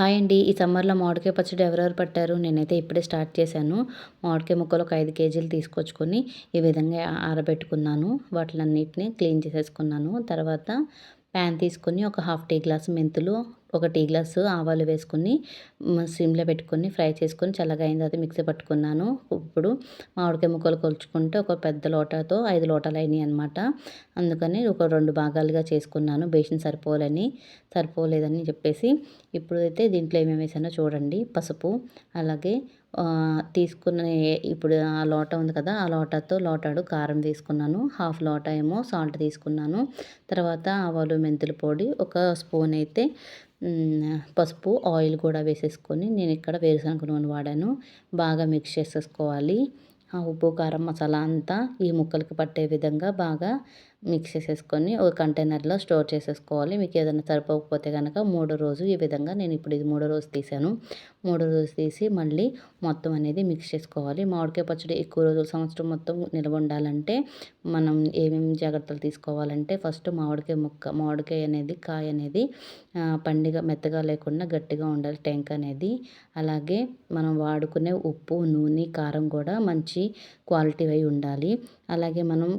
Hi అండి. ఈ సమ్మర్లో మామిడికాయ పచ్చడి ఎవరెవరు పట్టారు? నేనైతే ఇప్పుడే స్టార్ట్ చేశాను. మామిడికాయ ముక్కలు ఒక ఐదు కేజీలు తీసుకొచ్చుకొని ఈ విధంగా ఆరబెట్టుకున్నాను. వాటిలన్నిటిని క్లీన్ చేసేసుకున్నాను. తర్వాత ప్యాన్ తీసుకొని ఒక హాఫ్ టీ గ్లాస్ మెంతులు ఒక టీ గ్లాసు ఆవాలు వేసుకుని సిమ్లో పెట్టుకొని ఫ్రై చేసుకొని చల్లగా అయిన తర్వాత మిక్సీ పట్టుకున్నాను. ఇప్పుడు మామిడికాయ ముక్కలు కొలుచుకుంటే ఒక పెద్ద లోటాతో ఐదు లోటాలు అయినాయి అనమాట అందుకని ఒక రెండు భాగాలుగా చేసుకున్నాను. బేసిన్ సరిపోలేని సరిపోలేదని చెప్పేసి ఇప్పుడైతే దీంట్లో ఏమేమి వేసానో చూడండి. పసుపు అలాగే తీసుకున్న ఇప్పుడు ఆ లోట ఉంది కదా ఆ లోటాతో లోటాడు కారం తీసుకున్నాను. హాఫ్ లోటా ఏమో సాల్ట్ తీసుకున్నాను. తర్వాత ఆవాలు మెంతుల పొడి ఒక స్పూన్ అయితే పసుపు ఆయిల్ కూడా వేసేసుకొని నేను ఇక్కడ వేరుశనగ నూనె వాడాను. బాగా మిక్స్ చేసేసుకోవాలి. ఆ ఉప్పు కారం మసాలా అంతా ఈ ముక్కలకి పట్టే విధంగా బాగా మిక్స్ చేసేసుకొని ఒక కంటైనర్లో స్టోర్ చేసేసుకోవాలి. మీకు ఏదైనా సరిపోకపోతే కనుక మూడో రోజు ఈ విధంగా నేను ఇప్పుడు ఇది మూడో రోజు తీసాను. మూడో రోజు తీసి మళ్ళీ మొత్తం అనేది మిక్స్ చేసుకోవాలి. మామిడికాయ పచ్చడి ఎక్కువ రోజులు సంవత్సరం మొత్తం నిల్వ ఉండాలంటే మనం ఏమేమి జాగ్రత్తలు తీసుకోవాలంటే ఫస్ట్ మామిడికాయ ముక్క మామిడికాయ అనేది కాయ అనేది పండిగ మెత్తగా లేకుండా గట్టిగా ఉండాలి టెంక్ అనేది. అలాగే మనం వాడుకునే ఉప్పు నూనె కారం కూడా మంచి క్వాలిటీ అయి ఉండాలి. అలాగే మనం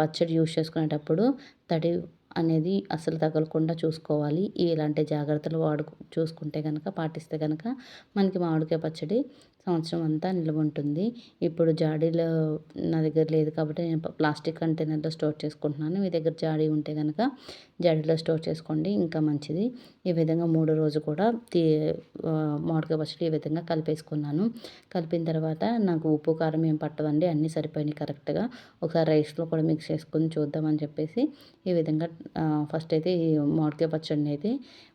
పచ్చడి యూస్ చేసుకునేటప్పుడు తడి అనేది అసలు తగలకుండా చూసుకోవాలి. ఇలాంటి జాగ్రత్తలు వాడు చూసుకుంటే కనుక పాటిస్తే కనుక మనకి మామిడికాయ పచ్చడి సంవత్సరం అంతా నిల్వ ఉంటుంది. ఇప్పుడు జాడీలో నా దగ్గర లేదు కాబట్టి నేను ప్లాస్టిక్ కంటైనర్లో స్టోర్ చేసుకుంటున్నాను. మీ దగ్గర జాడీ ఉంటే కనుక జాడీలో స్టోర్ చేసుకోండి. ఇంకా మంచిది. ఈ విధంగా మూడో రోజు కూడా తీ మామిడికాయ పచ్చడి ఈ విధంగా కలిపేసుకున్నాను. కలిపిన తర్వాత నాకు ఉప్పు కారం ఏం పట్టవండి. అన్నీ సరిపోయినాయి కరెక్ట్గా. ఒకసారి రైస్లో కూడా మిక్స్ చేసుకొని చూద్దామని చెప్పేసి ఈ విధంగా ఫస్ట్ అయితే ఈ మామిడికాయ పచ్చడిని అయితే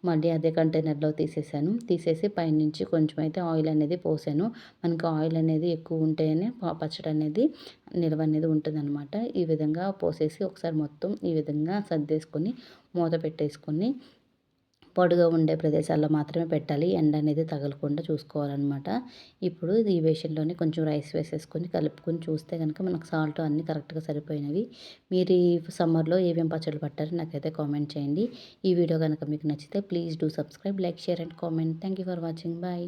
మళ్ళీ అదే కంటైనర్లో తీసేసాను. తీసేసి పైనుంచి కొంచెం అయితే ఆయిల్ అనేది పోసాను. మనకు ఆయిల్ అనేది ఎక్కువ ఉంటేనే పచ్చడి అనేది నిల్వ అనేది ఉంటుందన్నమాట. ఈ విధంగా పోసేసి ఒకసారి మొత్తం ఈ విధంగా సర్దేసుకొని మూత పెట్టేసుకొని పొడుగా ఉండే ప్రదేశాల్లో మాత్రమే పెట్టాలి. ఎండ అనేది తగలకుండా చూసుకోవాలన్నమాట. ఇప్పుడు ఈ బేషన్లోనే కొంచెం రైస్ వేసేసుకొని కలుపుకొని చూస్తే కనుక మనకు సాల్ట్ అన్నీ కరెక్ట్గా సరిపోయినవి. మీరు ఈ సమ్మర్లో ఏమేమి పచ్చళ్ళు పట్టారో నాకైతే కామెంట్ చేయండి. ఈ వీడియో కనుక మీకు నచ్చితే please do subscribe like share and comment. Thank you for watching. Bye.